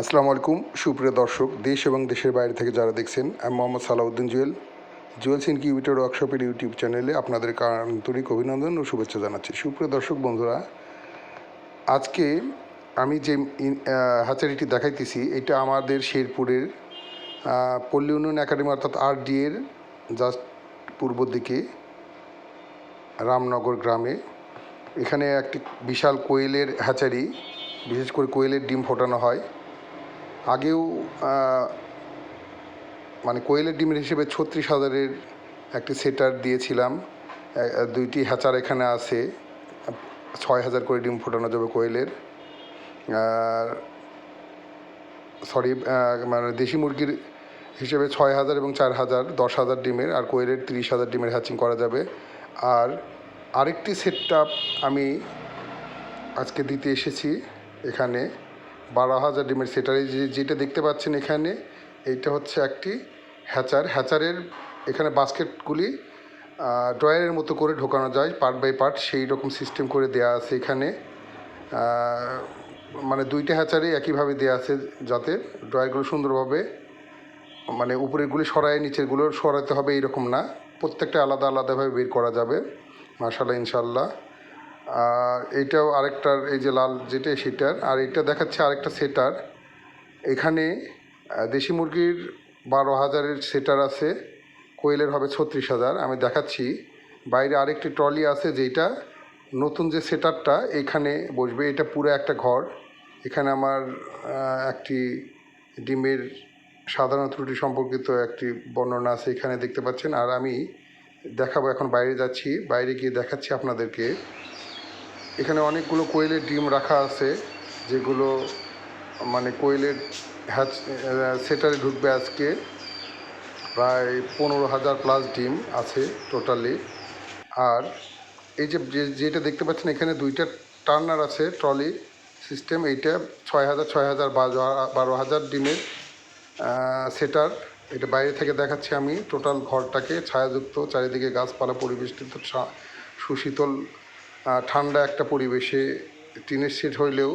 আসসালামু আলাইকুম, সুপ্রিয় দর্শক, দেশ এবং দেশের বাইরে থেকে যারা দেখছেন, আমি মোহাম্মদ সালাউদ্দিন জুয়েল। জুয়েলস ইনকিউবেটর ওয়ার্কশপের ইউটিউব চ্যানেলে আপনাদের আন্তরিক অভিনন্দন ও শুভেচ্ছা জানাচ্ছি। সুপ্রিয় দর্শক বন্ধুরা, আজকে আমি যে হ্যাচারিটি দেখাইতেছি, এটা আমাদের শেরপুরের পল্লী উন্নয়ন একাডেমি অর্থাৎ আর ডি এর জাস্ট পূর্ব দিকে, রামনগর গ্রামে। এখানে একটি বিশাল কোয়েলের হ্যাচারি বিশেষ করে কোয়েলের ডিম ফোটানো হয়। আগেও মানে কোয়েলের ডিমের হিসেবে ছত্রিশ হাজারের একটি সেটার দিয়েছিলাম। দুইটি হ্যাচার এখানে আছে। ছয় হাজার করে ডিম ফোটানো যাবে কোয়েলের। আর সরি মানে দেশি মুরগির হিসেবে ছয় হাজার এবং চার হাজার, দশ হাজার ডিমের, আর কোয়েলের তিরিশ হাজার ডিমের হ্যাচিং করা যাবে। আর আরেকটি সেট আমি আজকে দিতে এসেছি এখানে। বারো হাজার ডিমের সেটারে যে যেটা দেখতে পাচ্ছেন এখানে, এইটা হচ্ছে একটি হ্যাচার। হ্যাচারের এখানে বাস্কেটগুলি ড্রয়ারের মতো করে ঢোকানো যায় পার্ট বাই পার্ট, সেই রকম সিস্টেম করে দেয়া আছে এখানে। মানে দুইটা হ্যাচারে একইভাবে দেওয়া আছে যাতে ড্রয়ারগুলো সুন্দরভাবে মানে উপরেরগুলি সরায়, নিচেরগুলো সরাতে হবে এরকম না। প্রত্যেকটা আলাদা আলাদাভাবে বের করা যাবে। মাশাল্লাহ ইনশাল্লাহ আর এইটাও আরেকটার, এই যে লাল যেটা সেটার, আর এটা দেখাচ্ছে আরেকটা সেটার। এখানে দেশি মুরগির বারো হাজারের সেটার আছে, কোয়েলের হবে ছত্রিশ হাজার। আমি দেখাচ্ছি, বাইরে আরেকটি ট্রলি আছে যেটা নতুন যে সেটারটা এখানে বসবে। এটা পুরো একটা ঘর। এখানে আমার একটি ডিমের সাধারণ ত্রুটি সম্পর্কিত একটি বর্ণনা আছে এখানে দেখতে পাচ্ছেন। আর আমি দেখাবো, এখন বাইরে যাচ্ছি। বাইরে গিয়ে দেখাচ্ছি আপনাদেরকে। এখানে অনেকগুলো কোয়েলের ডিম রাখা আছে, যেগুলো মানে কোয়েলের হ্যাচ সেটারে ঢুকবে আজকে। প্রায় পনেরো হাজার প্লাস ডিম আছে টোটালি আর এই যে যেটা দেখতে পাচ্ছেন, এখানে দুইটা টার্নার আছে ট্রলি সিস্টেম এইটা ছয় হাজার ছয় হাজার বারো হাজার ডিমের সেটার এটা বাইরে থেকে দেখাচ্ছি আমি। টোটাল ঘরটাকে ছায়াযুক্ত, চারিদিকে গাছপালা পরিবেষ্টিত সুশীতল ঠান্ডা একটা পরিবেশে টিনের সেট হইলেও